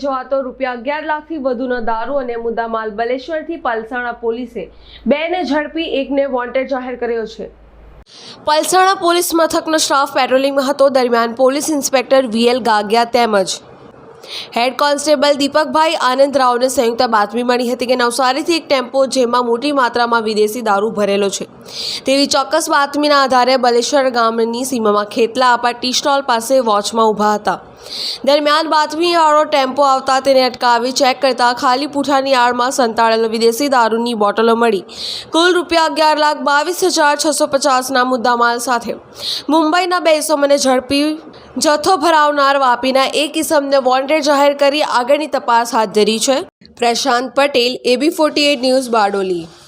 જવાતો રૂપિયા અગિયાર લાખથી વધુનો દારૂ અને મુદ્દામાલ બલેશ્વરથી પલસાણા પોલીસે બેને ઝડપી એકને વોન્ટેડ જાહેર કર્યો છે. પલસાણા પોલીસ મથકનો સ્ટાફ પેટ્રોલિંગમાં હતો. દરમિયાન પોલીસ ઇન્સ્પેક્ટર વીએલ ગાગિયા તેમજ હેડ કોન્સ્ટેબલ દીપકભાઈ આનંદ રાવને સંયુક્ત બાતમી મળી હતી કે નવસારીથી એક ટેમ્પો જેમાં મોટી માત્રામાં વિદેશી દારૂ ભરેલો છે. તેવી ચોક્કસ બાતમીના આધારે બલેશ્વર ગામની સીમામાં ખેતલા આપા ટી સ્ટોલ પાસે વોચમાં ઊભા હતા. દરમિયાન બાતમીવાળો ટેમ્પો આવતા તેને અટકાવી ચેક કરતા ખાલી પૂઠાની આડમાં સંતાડેલો વિદેશી દારૂની બોટલો મળી. કુલ રૂપિયા અગિયાર લાખ બાવીસ હજાર છસો પચાસના મુદ્દામાલ સાથે. મુંબઈના બે ઇસમોને ઝડપી જથ્થો ભરાવનાર વાપીના એક ઇસમને વોન્ટેડ જાહેર કરી આગળની તપાસ હાથ ધરી છે. Prashant Patel, AB forty news Bardoli.